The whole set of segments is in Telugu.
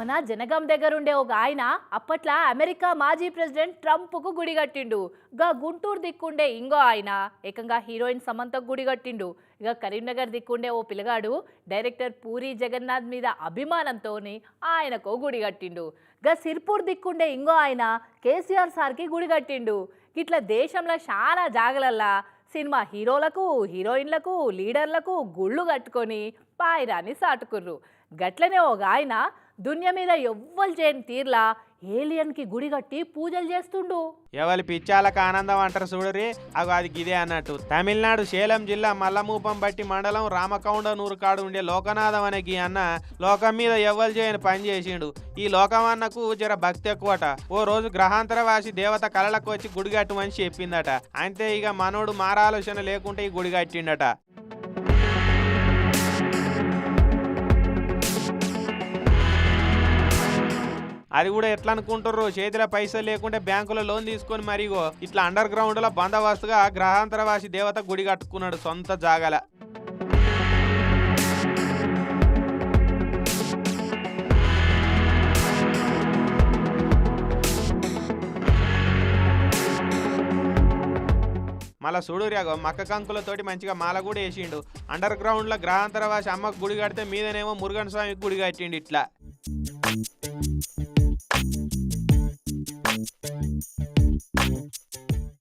మన జనగాం దగ్గర ఉండే ఒక ఆయన అప్పట్లో అమెరికా మాజీ ప్రెసిడెంట్ ట్రంప్కు గుడి కట్టిండు. గా గుంటూరు దిక్కుండే ఇంకో ఆయన ఏకంగా హీరోయిన్ సమంతకు గుడి కట్టిండు. ఇక కరీంనగర్ దిక్కుండే ఓ పిల్లగాడు డైరెక్టర్ పూరి జగన్నాథ్ మీద అభిమానంతో ఆయనకు గుడి కట్టిండు. గా సిర్పూర్ దిక్కుండే ఇంకో ఆయన కేసీఆర్ సార్కి గుడి కట్టిండు. ఇట్లా దేశంలో చాలా జాగలల్లా సినిమా హీరోలకు హీరోయిన్లకు లీడర్లకు గుళ్ళు కట్టుకొని పాయిరాన్ని సాటుకుర్రు. గట్లనే ఒక ఆయన దునియా మీద ఎవ్వరు చేయని తీర్లా ఏలియన్కి గుడి కట్టి పూజలు చేస్తుండు. ఎవరి పిచ్చాలకు ఆనందం అంటారు చూడరి అగో అది గిదే అన్నట్టు. తమిళనాడు సేలం జిల్లా మల్లమూపం బట్టి మండలం రామకౌండ కాడు ఉండే లోకనాథం అనే గీ అన్న లోకం మీద ఎవ్వరు చేయని పని చేసిండు. ఈ లోకం అన్నకు జర భక్తి ఎక్కువట. ఓ రోజు గ్రహాంతర వాసి దేవత కళలకు వచ్చి గుడి కట్టమని చెప్పిందట. అంతే ఇక మనోడు మారాలోచన లేకుంటే ఈ గుడి కట్టిండట. అది కూడా ఎట్లా అనుకుంటారు? చేతిలో పైసలు లేకుంటే బ్యాంకులో లోన్ తీసుకొని మరిగో ఇట్లా అండర్ గ్రౌండ్లో బందోబస్తుగా గ్రహాంతరవాసి దేవత గుడి కట్టుకున్నాడు సొంత జాగల. మళ్ళా సూడూర్యాగో మక్క కంకులతోటి మంచిగా మాల కూడా వేసిండు. అండర్ గ్రౌండ్లో గ్రహాంతరవాసి అమ్మకు గుడి కడితే మీదనేమో మురుగన్ స్వామికి గుడి కట్టిండు ఇట్లా.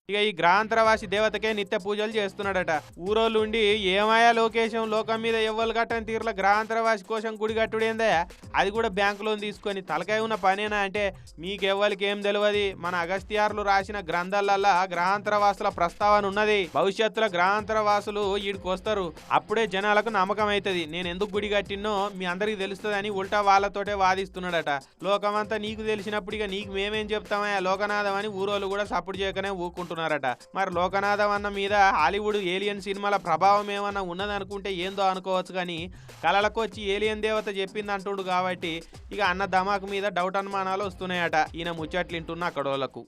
ఇక ఈ గ్రాంతరవాసి దేవతకే నిత్య పూజలు చేస్తున్నాడట. ఊరోళ్ళు ఉండి ఏమాయా లోకేశం? లోకం మీద ఎవ్వరు కట్టని తీరుల గ్రాంతరవాసి కోసం గుడి కట్టుడేందా అది కూడా బ్యాంకు లోన్ తీసుకొని తలకాయ ఉన్న పనేనా అంటే మీకెవ్వరికి ఏం తెలియదు మన అగస్త్యార్లు రాసిన గ్రంథాలల్లా గ్రహాంతరవాసుల ప్రస్తావన ఉన్నది. భవిష్యత్తులో గ్రహాంతరవాసులు ఈడికి వస్తారు అప్పుడే జనాలకు నమ్మకం అవుతుంది నేను ఎందుకు గుడి కట్టినో మీ అందరికి తెలుస్తుందని ఉల్టా వాళ్ళతోటే వాదిస్తున్నాడట. లోకమంతా నీకు తెలిసినప్పుడు ఇక నీకు మేమేం చెప్తామా లోకనాథం అని ఊరోళ్ళు కూడా సపోర్ట్ చేయకనే ఊరుకుంటున్నారట మరి లోకనాథం అన్న మీద హాలీవుడ్ ఏలియన్ సినిమాల ప్రభావం ఏమన్నా ఉన్నదనుకుంటే ఏందో అనుకోవచ్చు కానీ కళలకు వచ్చి ఏలియన్ దేవత చెప్పింది అంటుండు కాబట్టి ఇక అన్న ధమాకు మీద డౌట్ అనుమానాలు వస్తున్నాయట. ఈయన ముచ్చట్లు వింటున్న అక్కడోళ్ళకు.